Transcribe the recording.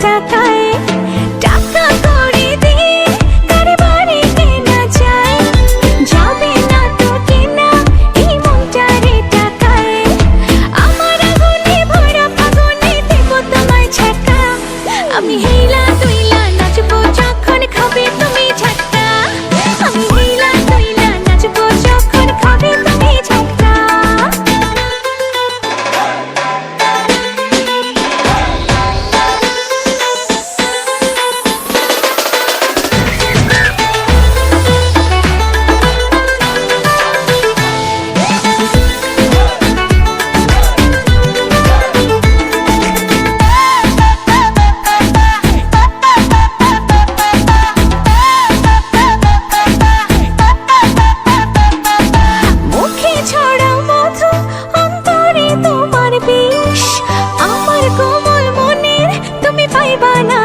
টাকায় টাকা করে দিয়ে তার বাড়ি কেনা যায় যাবে না তো কেনা, এই মনটারে টাকায়। আমার আগুনে ভরা ছাকা আমি হেলা bye bye now.